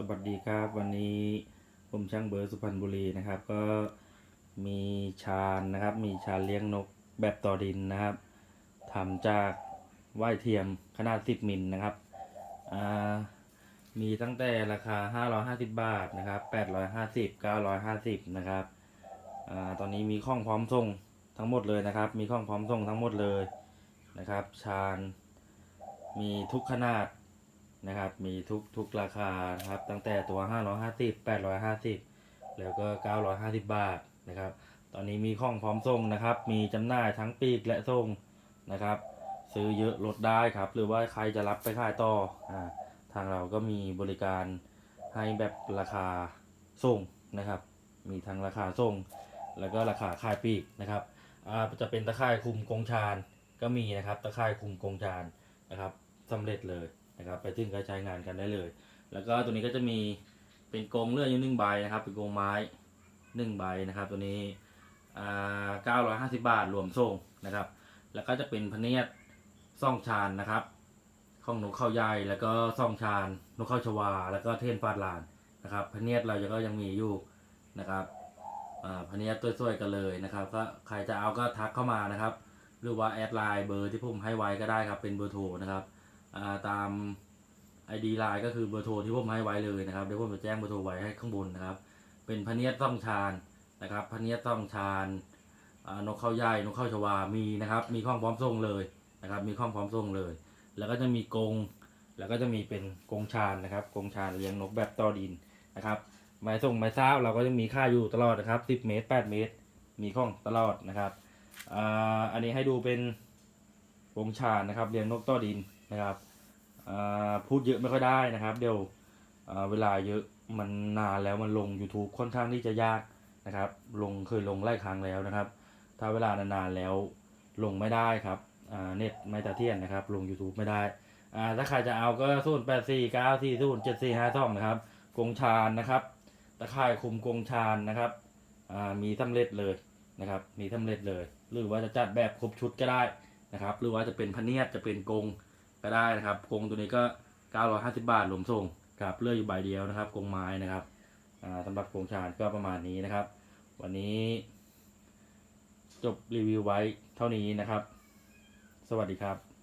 สวัสดีครับวันนี้ผมช่างเบอร์สุพรรณบุรีนะครับ ก็มีชานนะครับ มีชานเลี้ยงนกแบบต่อดินนะครับทำจากว่ายเทียมขนาด 10 มิลนะครับมีตั้งแต่ราคา 550 บาทนะครับ 850 950 นะครับอตอนนี้มีข้องพร้อมส่งทั้งหมดเลยนะครับ มีข้องพร้อมส่งทั้งหมดเลยนะครับ ชานมีทุกขนาด นะครับ มีทุกทุกราคานะครับ ตั้งแต่ตัว 550 850 แล้วก็ 950 บาทนะครับ ตอนนี้มีข้องพร้อมส่งนะครับ มีจำหน่ายทั้งปีกและส่งนะครับ ซื้อเยอะลดได้ครับ หรือว่าใครจะรับไปขายต่ออ่าทางเราก็มีบริการให้แบบราคาส่งนะครับ มีทั้งราคาส่ง แล้วก็ราคาขายปีกนะครับอ่าจะเป็นตะข่ายคุมกงชานก็มีนะครับ ตะข่ายคุมกงชานนะครับสำเร็จเลย นะครับไปถึงก็ใช้งานกันได้เลย แล้วก็ตัวนี้ก็จะมีเป็นกรงเลื่อนอยู่หนึ่งใบนะครับ เป็นกรงไม้หนึ่งใบนะครับ ตัวนี้อ่าเก้าร้อยห้าสิบาทรวมส่งนะครับ แล้วก็จะเป็นพเนียดซ่องชานนะครับของนกเข้าใหญ่แล้วก็ซ่องชานนกเข้าชวา แล้วก็เทนฟาดลานนะครับพเนียดเราก็ยังมีอยู่นะครับพเนียดสวยกันเลยนะครับ ก็ใครจะเอาก็ทักเข้ามานะครับ หรือว่าแอดไลน์เบอร์ที่ผมให้ไว้ก็ได้ครับเป็นเบอร์โทรนะครับ ตาม ID ไลน์ก็คือเบอร์โทรที่ผมให้ไว้เลยนะครับเดี๋ยวผมจะแจ้งเบอร์โทรไว้ให้ข้างบนนะครับ เป็นพเนียดต้องชานนะครับพเนียดต้องชานนกเข้าใหญ่นกเข้าชวามีนะครับ มีข้องพร้อมส่งเลยนะครับ มีข้องพร้อมส่งเลย แล้วก็จะมีกรงแล้วก็จะมีเป็นกรงชานนะครับกรงชานเลี้ยงนกแบบต่อดินนะครับไม้ส่งไม้ซ้าวเราก็จะมีค่าอยู่ตลอดนะครับ 10 เมตร 8 เมตร มีข้องตลอดนะครับอ,อันนี้ให้ดูเป็นกงชานนะครับเลี้ยงนกต่อดิน นะครับพูดเยอะไม่ค่อยได้นะครับ เดี๋ยวเวลาเยอะมันนานแล้วมันลง YouTube ค่อนข้างที่จะยากนะครับ ลงเคยลงไล่ครั้งแล้วนะครับ ถ้าเวลานานๆแล้วลงไม่ได้ครับเน็ตไม่ตะเทียนนะครับ ลง YouTube ไม่ได้ถ้าใครจะเอาก็ศูนย์แปดสี่เก้าสี่ศูนย์เจ็ดสี่ห้าสองนะครับกงชานนะครับตะข่ายคุมกงชานนะครับมีสำเร็จเลยนะครับ มีสำเร็จเลย หรือว่าจะจัดแบบครบชุดก็ได้นะครับ หรือว่าจะเป็นพเนียดจะเป็นกง ก็ได้นะครับกรงตัวนี้ก็ 950 บาทรวมส่งครับเลือกอยู่ใบเดียวนะครับกรงไม้นะครับสำหรับกรงชานก็ประมาณนี้นะครับ วันนี้ จบรีวิวไว้เท่านี้นะครับ สวัสดีครับ